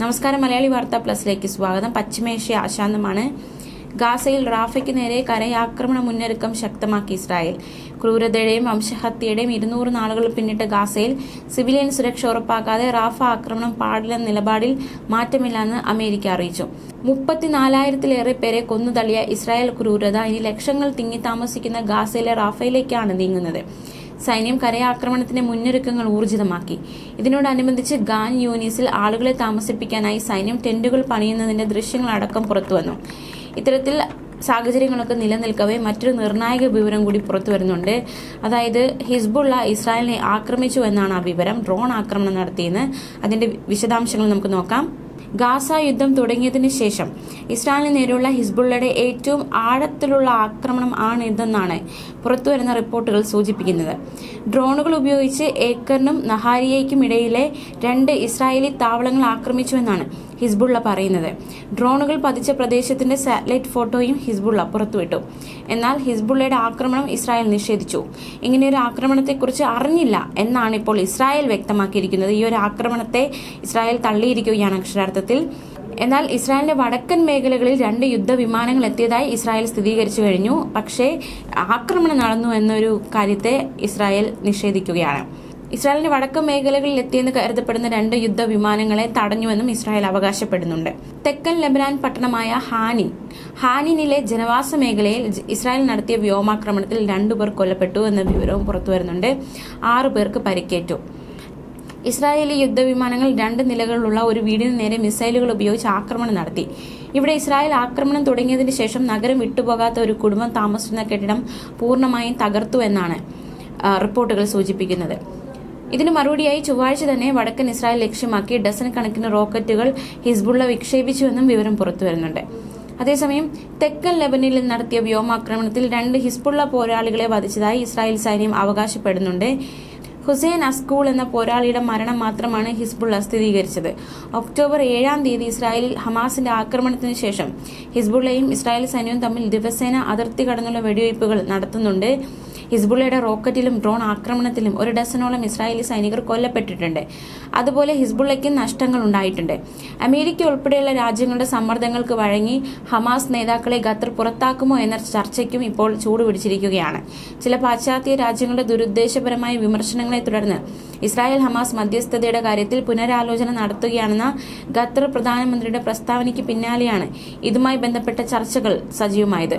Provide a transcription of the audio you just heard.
നമസ്കാരം മലയാളി വാർത്താ പ്ലസിലേക്ക് സ്വാഗതം. പശ്ചിമേഷ്യ അശാന്തമാണ് ഗാസയിൽ റാഫയ്ക്ക് നേരെ കരയാക്രമണ മുന്നൊരുക്കം ശക്തമാക്കി ഇസ്രായേൽ. ക്രൂരതയുടെയും വംശഹത്യയുടെയും ഇരുന്നൂറ് നാളുകൾ പിന്നിട്ട് ഗാസയിൽ സിവിലിയൻ സുരക്ഷ ഉറപ്പാക്കാതെ റാഫ ആക്രമണം പാടില്ലെന്ന നിലപാടിൽ മാറ്റമില്ലെന്ന് അമേരിക്ക അറിയിച്ചു. മുപ്പത്തിനാലായിരത്തിലേറെ പേരെ കൊന്നുതള്ളിയ ഇസ്രായേൽ ക്രൂരത ഇനി ലക്ഷങ്ങൾ തിങ്ങി താമസിക്കുന്ന ഗാസയിലെ റാഫയിലേക്കാണ് നീങ്ങുന്നത്. സൈന്യം കരയാക്രമണത്തിന്റെ മുന്നൊരുക്കങ്ങൾ ഊർജിതമാക്കി. ഇതിനോടനുബന്ധിച്ച് ഗാൻ യൂനിസിൽ ആളുകളെ താമസിപ്പിക്കാനായി സൈന്യം ടെന്റുകൾ പണിയുന്നതിന്റെ ദൃശ്യങ്ങളടക്കം പുറത്തുവന്നു. ഇത്തരത്തിൽ സാഹചര്യങ്ങളൊക്കെ നിലനിൽക്കവേ മറ്റൊരു നിർണായക വിവരം കൂടി പുറത്തു വരുന്നുണ്ട് അതായത് ഹിസ്ബുള്ള ഇസ്രായേലിനെ ആക്രമിച്ചു എന്നാണ് ആ വിവരം. ഡ്രോൺ ആക്രമണം നടത്തിയെന്ന് അതിന്റെ വിശദാംശങ്ങൾ നമുക്ക് നോക്കാം. ഗാസ യുദ്ധം തുടങ്ങിയതിനു ശേഷം ഇസ്രായേലിന് നേരെയുള്ള ഹിസ്ബുള്ളയുടെ ഏറ്റവും ആഴത്തിലുള്ള ആക്രമണം ആണ് ഇതെന്നാണ് പുറത്തുവരുന്ന റിപ്പോർട്ടുകൾ സൂചിപ്പിക്കുന്നത്. ഡ്രോണുകൾ ഉപയോഗിച്ച് ഏക്കറിനും നഹാരിയയ്ക്കും ഇടയിലെ രണ്ട് ഇസ്രായേലി താവളങ്ങൾ ആക്രമിച്ചുവെന്നാണ് ഹിസ്ബുള്ള പറയുന്നത്. ഡ്രോണുകൾ പതിച്ച പ്രദേശത്തിന്റെ സാറ്റലൈറ്റ് ഫോട്ടോയും ഹിസ്ബുള്ള പുറത്തുവിട്ടു. എന്നാൽ ഹിസ്ബുള്ളയുടെ ആക്രമണം ഇസ്രായേൽ നിഷേധിച്ചു. ഇങ്ങനെയൊരു ആക്രമണത്തെക്കുറിച്ച് അറിഞ്ഞില്ല എന്നാണ് ഇപ്പോൾ ഇസ്രായേൽ വ്യക്തമാക്കിയിരിക്കുന്നത്. ഈ ഒരു ആക്രമണത്തെ ഇസ്രായേൽ തള്ളിയിരിക്കുകയാണ് അക്ഷരാർത്ഥത്തിൽ. എന്നാൽ ഇസ്രായേലിന്റെ വടക്കൻ മേഖലകളിൽ രണ്ട് യുദ്ധവിമാനങ്ങൾ എത്തിയതായി ഇസ്രായേൽ സ്ഥിരീകരിച്ചു കഴിഞ്ഞു. പക്ഷേ ആക്രമണം നടന്നു എന്നൊരു കാര്യത്തെ ഇസ്രായേൽ നിഷേധിക്കുകയാണ്. ഇസ്രായേലിന്റെ വടക്കൻ മേഖലകളിൽ എത്തിയെന്ന് കരുതപ്പെടുന്ന രണ്ട് യുദ്ധവിമാനങ്ങളെ തടഞ്ഞുവെന്നും ഇസ്രായേൽ അവകാശപ്പെടുന്നുണ്ട്. തെക്കൻ ലബനാൻ പട്ടണമായ ഹാനിൻ ഹാനിനിലെ ജനവാസ മേഖലയിൽ ഇസ്രായേൽ നടത്തിയ വ്യോമാക്രമണത്തിൽ രണ്ടുപേർ കൊല്ലപ്പെട്ടു എന്ന വിവരവും പുറത്തുവരുന്നുണ്ട് ആറു പേർക്ക് പരിക്കേറ്റു. ഇസ്രായേലി യുദ്ധവിമാനങ്ങൾ രണ്ട് നിലകളിലുള്ള ഒരു വീടിന് നേരെ മിസൈലുകൾ ഉപയോഗിച്ച് ആക്രമണം നടത്തി. ഇവിടെ ഇസ്രായേൽ ആക്രമണം തുടങ്ങിയതിന് ശേഷം നഗരം വിട്ടുപോകാത്ത ഒരു കുടുംബം താമസിക്കുന്ന കെട്ടിടം പൂർണമായും തകർത്തു എന്നാണ് റിപ്പോർട്ടുകൾ സൂചിപ്പിക്കുന്നത്. ഇതിന് മറുപടിയായി ചൊവ്വാഴ്ച തന്നെ വടക്കൻ ഇസ്രായേൽ ലക്ഷ്യമാക്കി ഡസൻ കണക്കിന് റോക്കറ്റുകൾ ഹിസ്ബുള്ള വിക്ഷേപിച്ചുവെന്നും വിവരം പുറത്തുവരുന്നുണ്ട്. അതേസമയം തെക്കൻ ലെബനിൽ നടത്തിയ വ്യോമാക്രമണത്തിൽ രണ്ട് ഹിസ്ബുള്ള പോരാളികളെ വധിച്ചതായി ഇസ്രായേൽ സൈന്യം അവകാശപ്പെടുന്നുണ്ട്. ഹുസൈൻ അസ്കൂൾ എന്ന പോരാളിയുടെ മരണം മാത്രമാണ് ഹിസ്ബുള്ള സ്ഥിരീകരിച്ചത്. ഒക്ടോബർ ഏഴാം തീയതി ഇസ്രായേലിൽ ഹമാസിന്റെ ആക്രമണത്തിന് ശേഷം ഹിസ്ബുള്ളയും ഇസ്രായേൽ സൈന്യവും തമ്മിൽ ദിവസേന അതിർത്തി കടന്നുള്ള വെടിവയ്പ്പുകൾ നടത്തുന്നുണ്ട്. ഹിസ്ബുള്ളയുടെ റോക്കറ്റിലും ഡ്രോൺ ആക്രമണത്തിലും ഒരു ഡസനോളം ഇസ്രായേലി സൈനികർ കൊല്ലപ്പെട്ടിട്ടുണ്ട്. അതുപോലെ ഹിസ്ബുള്ളയ്ക്കും നഷ്ടങ്ങൾ ഉണ്ടായിട്ടുണ്ട്. അമേരിക്ക ഉൾപ്പെടെയുള്ള രാജ്യങ്ങളുടെ സമ്മർദ്ദങ്ങൾക്ക് വഴങ്ങി ഹമാസ് നേതാക്കളെ ഖത്തർ പുറത്താക്കുമോ എന്ന ചർച്ചയ്ക്കും ഇപ്പോൾ ചൂടുപിടിച്ചിരിക്കുകയാണ് ചില പാശ്ചാത്യ രാജ്യങ്ങളുടെ ദുരുദ്ദേശപരമായ വിമർശനങ്ങളെ തുടർന്ന് ഇസ്രായേൽ ഹമാസ് മധ്യസ്ഥതയുടെ കാര്യത്തിൽ പുനരാലോചന നടത്തുകയാണെന്ന ഖത്തർ പ്രധാനമന്ത്രിയുടെ പ്രസ്താവനയ്ക്ക് പിന്നാലെയാണ് ഇതുമായി ബന്ധപ്പെട്ട ചർച്ചകൾ സജീവമായത്.